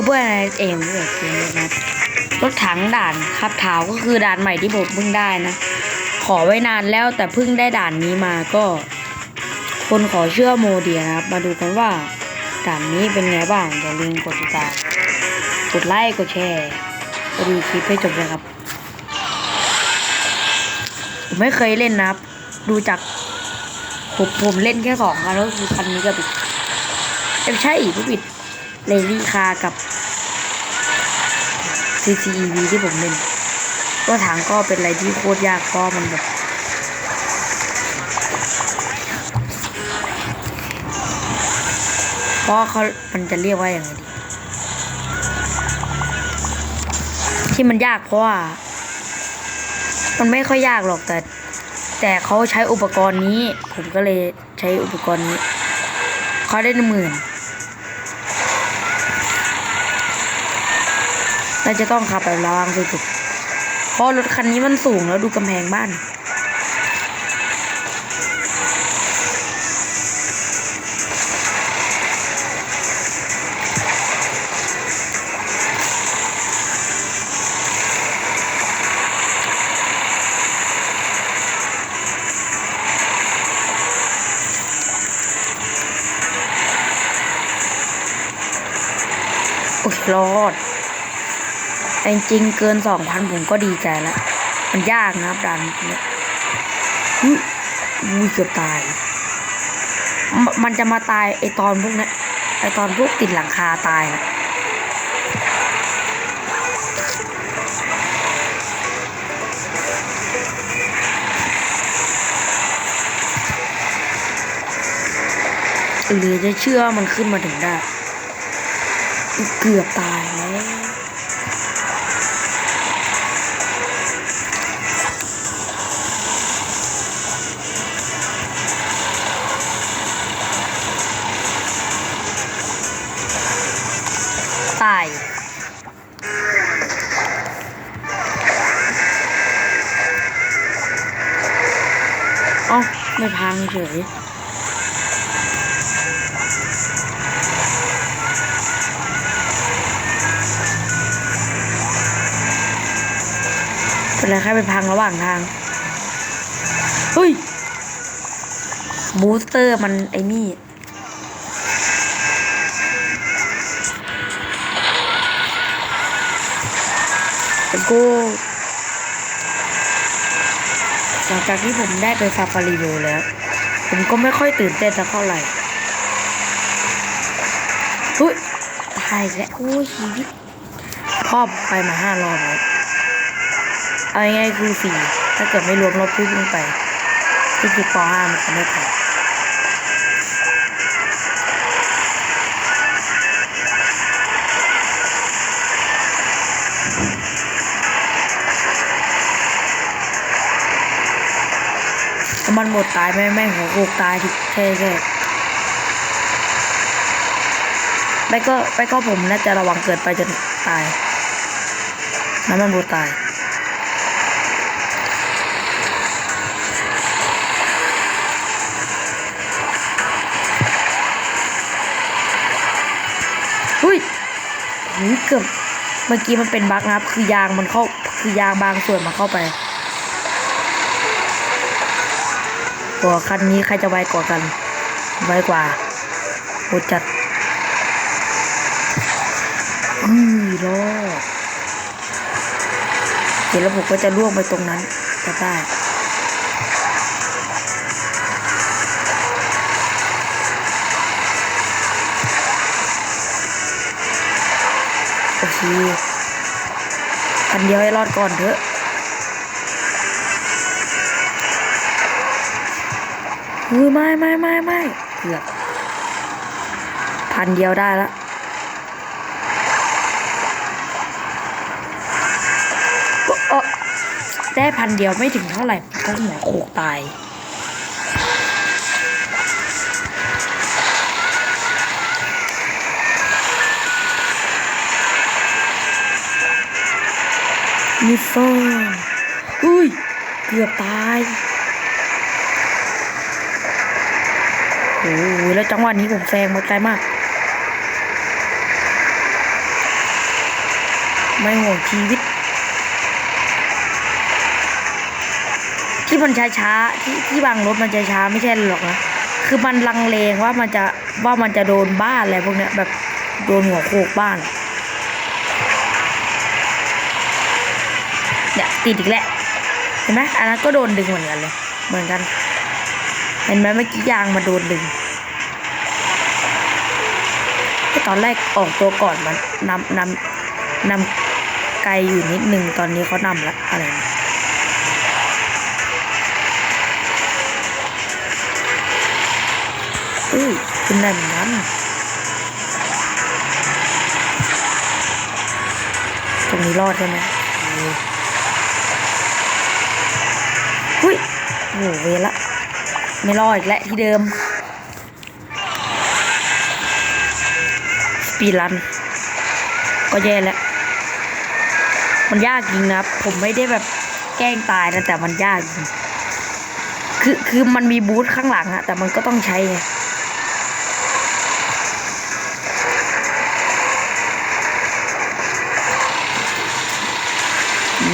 คือเพื่อนเองเอนเองนะรถถังด่านขับเท้าก็คือด่านใหม่ที่ผมเพิ่งได้นะ ขอไว้นานแล้วแต่เพิ่งได้ด่านนี้มาก็ คนขอเชื่อโมเดียนะครับ มาดูกันว่าด่านนี้เป็นไงบ้างอย่าลืมกดติดตามกดไลค์กดแชร์ไปดูคลิปให้จบเลยครับผมไม่เคยเล่นนะครับ ดูจากผมผมเล่นแค่สองคันก็คือคันนี้กับอีกไม่ใช่อีกผู้ผิดเลลี่คากับ CCEV ที่ผมเล่นตัวถังก็เป็นอะไรที่โคตรยากเพราะมันแบบเพราะเขามันจะเรียกว่าอย่างไรดี ที่มันยากเพราะว่า มันไม่ค่อยยากหรอกแต่ แต่เขาใช้อุปกรณ์นี้ ผมก็เลยใช้อุปกรณ์นี้เขาได้หนึ่งหมื่น เราจะต้องขับแบบระวังสุดๆเพราะรถคันนี้มันสูงแล้วดูกำแพงบ้าน โอ้ยรอด แต่จริงเกินสองพันผมก็ดีใจแล้ว มันยากนะครับด่านนี้อุ๊ยอุ้ยเกือบตายมมันจะมาตายไอตอนพวกนี้ไอตอนพวกติดหลังคาตายนะหรือจะเชื่อมันขึ้นมาถึงได้ เกือบตายแล้ว ไม่พังเฉยเป็นไรแค่ไปพังระหว่างทาง เฮ้ย บูสเตอร์มันไอ้นี่แล้วก็ หลังจากที่ผมได้ไปซาฟารีโวแล้ว ผมก็ไม่ค่อยตื่นเต้นสักเท่าไหร่เฮ้ยตายแล้วโอ้ยชีวิตพ่อไปมาห้ารอบแล้วเอาง่ายๆคือสี่ถ้าเกิดไม่รวมรอบที่เพิ่งไปที่คือปห้ามันจะไม่พอ มันหมดตายไม่ไม่หัวโขกตายที่แค่แค่ไปก็ไปก็ผมน่าจะระวังเกินไปจนตายน้ำมันหมดตายอุ้ยหูยเกือบเมื่อกี้มันเป็นบั๊กนะครับ คือยางมันเข้า คือยางบางส่วนมันเข้าไป ตัวคันนี้ใครจะไวกว่ากัน ไวกว่าโหดจัดอือรอเดี๋ยวระบบก็จะล่วงไปตรงนั้นจะได้โอเคพันเดียวให้รอดก่อนเถอะ อุ้ยไม่ไม่ไม่ไม่เกือบพันเดียวได้ละเออได้พันเดียวไม่ถึงเท่าไหร่ก็หัวโขกตายมิโซ่อุ้ย เกือบตาย โอ้โหแล้วจังหวะนี้ผมแซงมาไกลมาก ไม่ห่วงชีวิต ที่มันช้าๆที่ที่บางรถมันจะช้าไม่ใช่หรอกนะคือมันลังเลงว่ามันจะว่ามันจะโดนบ้านอะไรพวกเนี้ยแบบโดนหัวโขกบ้านเนี่ยติดอีกแล้วเห็นไหมอันนั้นก็โดนดึงเหมือนกันเลยเหมือนกัน เห็นไหมเมื่อกี้ยางมาโดนดึงตอนแรกออกตัวก่อนมันนำนำนำไกลอยู่นิดนึงตอนนี้เขานำละอะไรนะเอ้ยขึ้นได้เหมือนกันตรงนี้รอดใช่ไหมเฮ้ยโอ้โหเวละ ไม่รอดอีกแล้วที่เดิม สปีดรัน ก็แย่แล้ว มันยากจริงนะครับ ผมไม่ได้แบบแกล้งตายนะ แต่มันยากจริงคือคือมันมีบูธข้างหลังอะแต่มันก็ต้องใช้ไง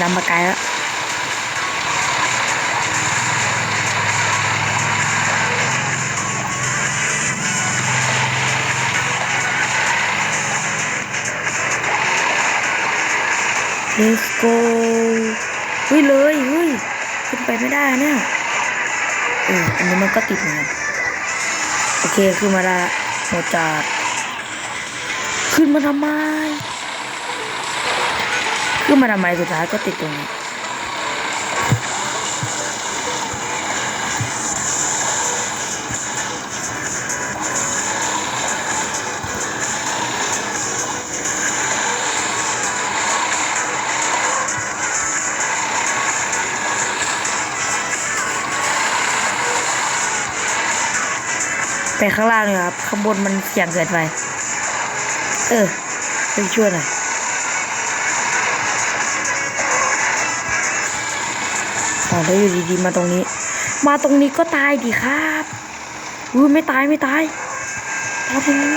นำมาไกลแล้ว Let's go เฮ้ยเลยเฮ้ยขึ้นไปไม่ได้เนี่ยเอออันนี้มันก็ติดเหมือนกันโอเคขึ้นมาละโมจาดขึ้นมาทำไมขึ้นมาทำไมสุดท้ายก็ติดตรงนี้ ข้างล่างเลยครับ ข้างบนมันเสี่ยงเกินไป เออช่วยช่วยหน่อยอ๋อแล้วอยู่ดีๆมาตรงนี้ มาตรงนี้ก็ตายดิครับอุ้ยไม่ตายไม่ตายตายตรงนี้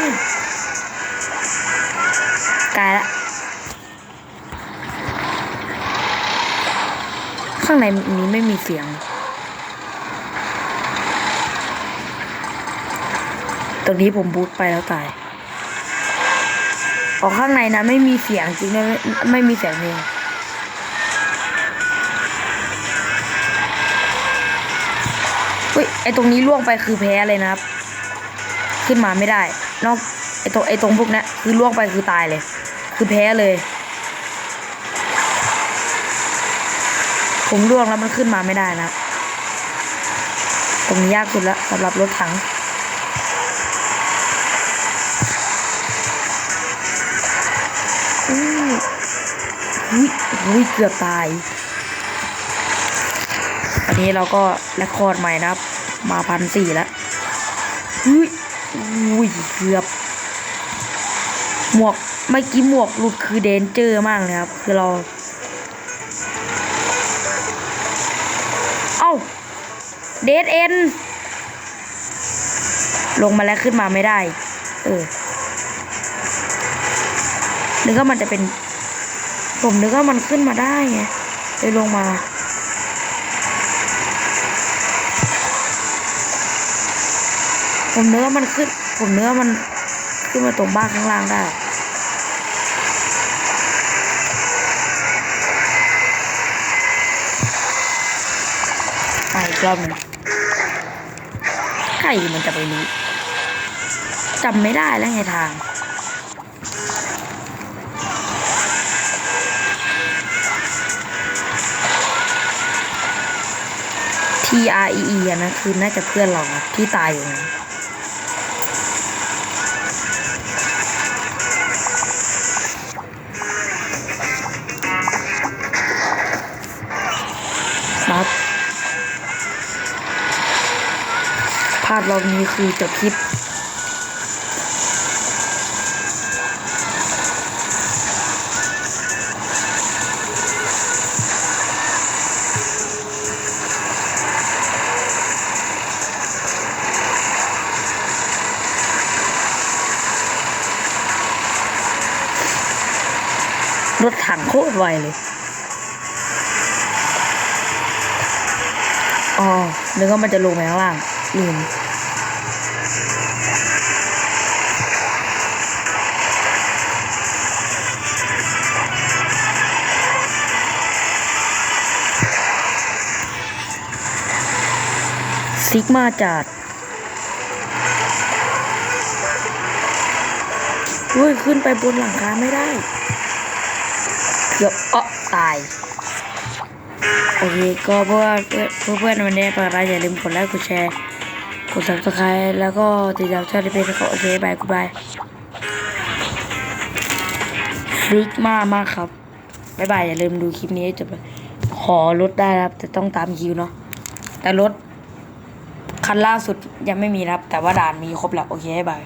กายละ ข้างในนี้ไม่มีเสียง รงนี้ผมบูทไปแล้วตายออกข้างในนะไม่มีเสียงจริงนะไม่ไม่มีเสียงเพลงเฮ้ยไอตรงนี้ล่วงไปคือแพ้เลยนะครับ ขึ้นมาไม่ได้ นอกไอตรงไอตรงพวกนี้คือล่วงไปคือตายเลย คือแพ้เลย ผมล่วงแล้วมันขึ้นมาไม่ได้นะ ตรงนี้ยากสุดละสำหรับรถถัง อุ้ยอุ้ยเกือบตาย อันนี้เราก็แรคคอร์ดใหม่นะครับ มาพันสี่แล้วอุ้ยอุ้ยเกือบ หมวกเมื่อกี้หมวกหลุดคือเดนเจอร์มากเลยครับ คือเรา เอ้า เดดเอ็น ลงมาแล้วขึ้นมาไม่ได้ เออนึกว่ามันจะเป็น ผมนึกว่ามันขึ้นมาได้ไงเลยลงมา ผมเนึกว่ามันขึ้น ผมเนึกว่ามันขึ้นมาตรงบ้านข้างล่างได้ไปอีกรอบนึ่งใครมันจะไปรู้จำไม่ได้แล้วไงทาง T R E E อะนะคือน่าจะเพื่อนเราที่ตายอยู่นะครับพลาพรอบนี้คือจบคลิป รถถังโคตรไวเลยอ๋อนึกว่ามันจะลงไปข้างล่างลืมซิกมาจัดเฮ้ย ขึ้นไปบนหลังคาไม่ได้ เกือบเอ้อตาย โอเค ก็เพื่อเพื่อนเพื่อนวันนี้ปิดร้านอย่าลืมกดไลค์ กดแชร์ กด subscribe แล้วก็ติดตามช่องที่เป็นขอโอเคบายกูบายฟิกมากมากครับบายบาย อย่าลืมดูคลิปนี้จบเลยขอลดได้ครับ แต่ต้องตามคิวเนาะ แต่รถคันล่าสุดยังไม่มีครับ แต่ว่าด่านมีครบแล้ว โอเคบาย